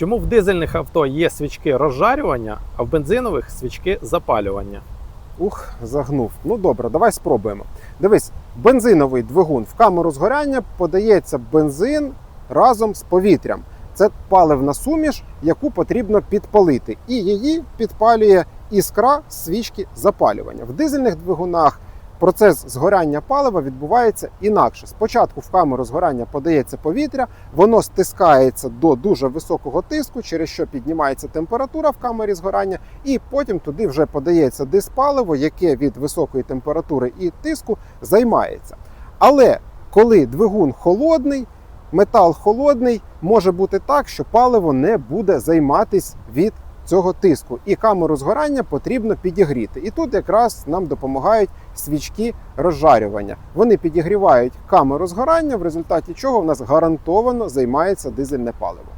Чому в дизельних авто є свічки розжарювання, а в бензинових свічки запалювання? Ух, загнув. Ну добре, давай спробуємо. Дивись, бензиновий двигун в камеру згоряння подається бензин разом з повітрям. Це паливна суміш, яку потрібно підпалити, і її підпалює іскра свічки запалювання. В дизельних двигунах процес згоряння палива відбувається інакше. Спочатку в камеру згоряння подається повітря, воно стискається до дуже високого тиску, через що піднімається температура в камері згорання, і потім туди вже подається диспаливо, яке від високої температури і тиску займається. Але коли двигун холодний, метал холодний, може бути так, що паливо не буде займатись від цього тиску, і камеру згорання потрібно підігріти. І тут якраз нам допомагають свічки розжарювання. Вони підігрівають камеру згорання, в результаті чого в нас гарантовано займається дизельне паливо.